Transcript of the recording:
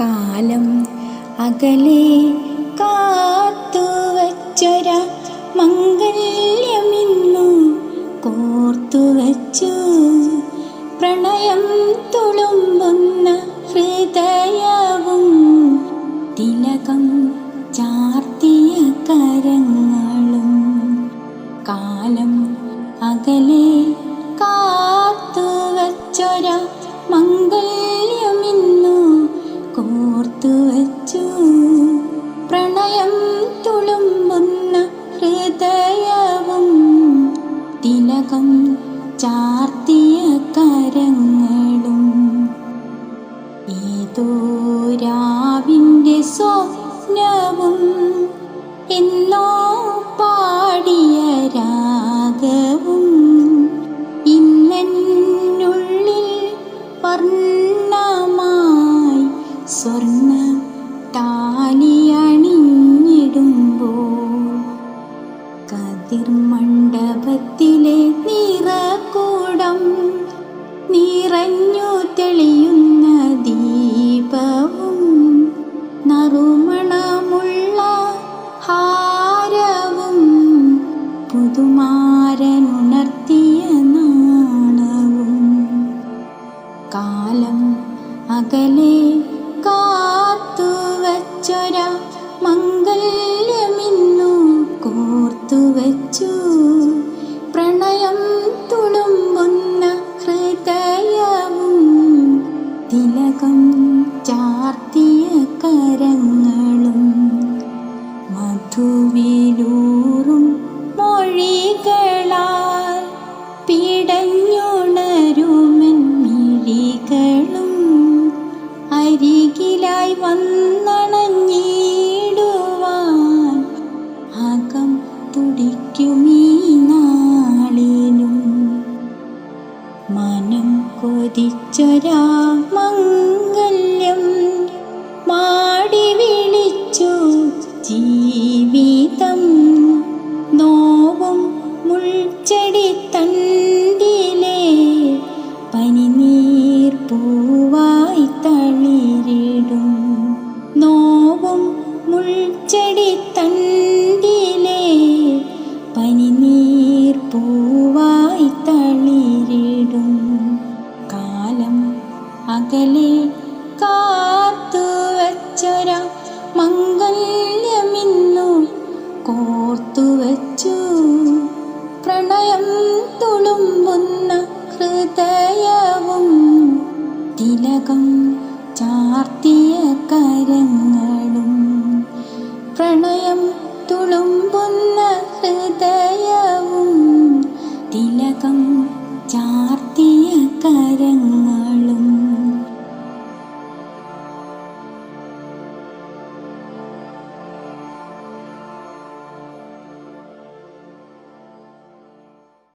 കാലം അകലെ കാത്തുവച്ചൊര മംഗല്യമിന്നു കോർത്തുവച്ചു പ്രണയം തുളുമ്പുന്ന ഹൃദയവും തിലകം ചാർത്തിയ കരങ്ങളും കാലം അകലെ കാത്തുവച്ചൊര മംഗല്യമിന്നു തിലകം ചാർത്തിയ കരങ്ങളും. ഏതോ രാവിന്റെ സ്വപ്നവും എന്നോ പാടിയ രാഗവും. ഇന്നെന്നുള്ളിൽ വർണമായി സ്വർണ കതിർമണ്ഡപത്തിലെ നിറക്കൂടം നിറഞ്ഞു തെളിയുന്ന ദീപവും നറുമണമുള്ള ഹാരവും പുതുമാരനുണർത്തിയ നാണവും. കാലം അകലെ കാത്തുവച്ചൊര മംഗല്യമിന്നു കോർത്തുവച്ചു പ്രണയം തുളുമ്പുന്ന ഹൃദയവും തിലകം ചാർത്തിയ കരങ്ങളും മധുവിലൂറും മൊഴികളാൽ പിടഞ്ഞുണരുമൻ മിഴികളും അരികിലായി വന്നണഞ്ഞിടുവാൻ തുടിക്കുമീ നാളിലും മനം കൊതിച്ചൊരാ മംഗല്യം മാടി വിളിച്ചു ജീവിതം നോവും മുൾച്ചെടി തണ്ടിലെ പനിനീർ പൂവായി തളിരിടും. നോവും മുൾച്ചെടി തണ്ടിലെ വച്ചു. പ്രണയം തുളുമ്പുന്ന ഹൃദയവും തിലകം ചാർത്തിയ കരങ്ങളും. പ്രണയം തുളുമ്പുന്ന ഹൃദയവും തിലകം ചാർത്തിയ കരങ്ങളും.